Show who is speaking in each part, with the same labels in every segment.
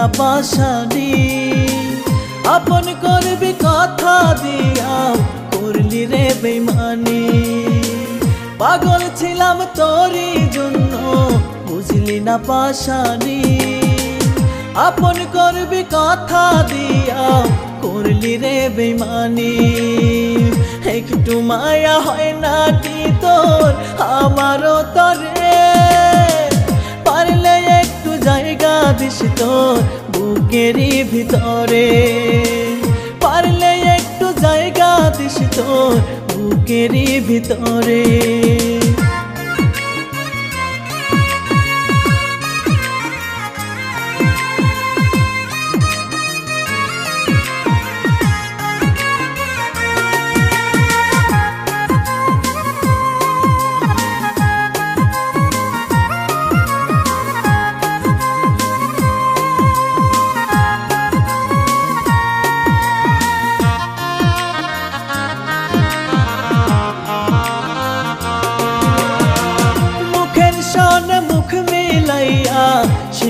Speaker 1: না পাশানি আপন করবি কথা দিয়া, করলি রে বেমানি পাগল ছিলাম তোরই জন্য, বুঝলি না পাশানি আপন করবি কথা দিয়া, করলি রে বেমানি একটু মায়া হয় না কি তোর? আমারও তরে পারলে একটু জায়গা দিস তোর। বুকেরই ভিতরে। পারলে একটু জায়গা দিস তোর বুকেরই ভিতরে।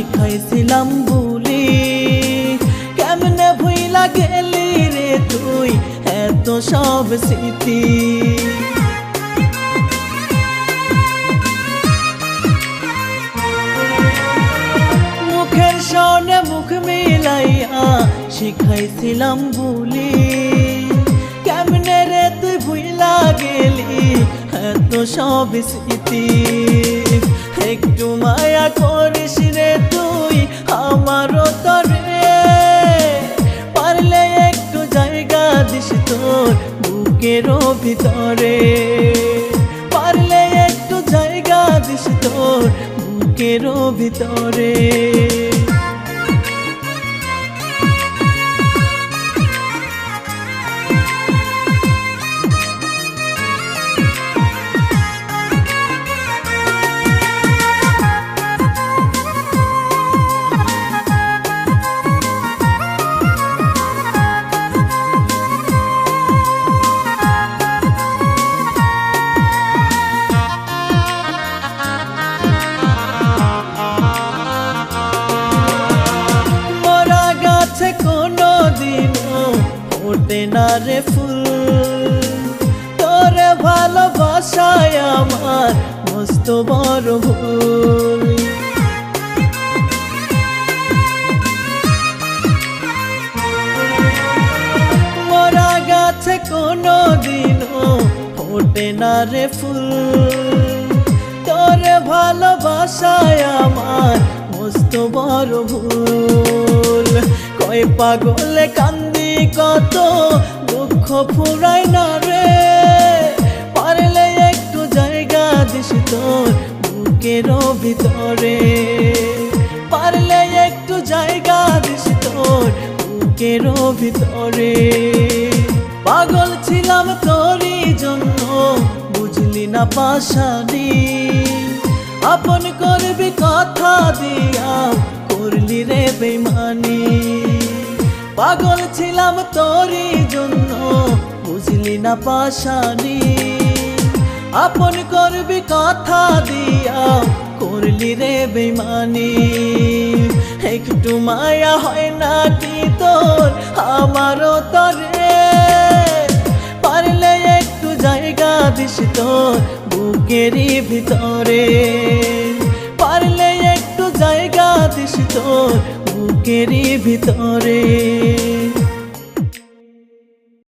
Speaker 1: শিখাইছিলাম বুলি। কেমনে ভুইলা গেলি রে তুই এত সব স্মৃতি? মুখের সনে মুখ মিলাইয়া শিখাইছিলাম বুলি। কেমনে রে তুই ভুইলা গেলি এত সব স্মৃতি? একটু মায়া করিস রে তুই, আমারও তরে পারলে একটু জায়গা দিস তোর বুকেরও ভিতরে। পারলে একটু জায়গা দিস তোর বুকেরও ভিতরে। ওঠে না রে ফুল। তোরে ভালোবাসায় আমার মস্ত বড় ভুল। মরা গাছে কোনো দিনও ওঠে না রে ফুল। তোরে ভালোবাসায় আমার মস্ত বড় ভুল। কয় পাগলে কান্দি কত দুঃখ ফুরাই না রে। পারলে একটু জায়গা দিস তোর বুকের ভিতরে। পারলে একটু জায়গা দিস তোর বুকের ভিতরে। পাগল ছিলাম তোরই জন্য, বুঝলি না পাশানি। আপন করবি কথা দিয়া, করলি রে বেমানি পাগল ছিলাম তোরই জন্য, বুঝলি না পাশানি। আপন করবি কথা দিয়া, করলি রে বেমানি একটু মায়া হয় না কি তোর? আমারও তরে পারলে একটু জায়গা দিস তোর বুকেরই ভিতরে। পারলে একটু জায়গা দিস তোর বুকেরই ভিতরে।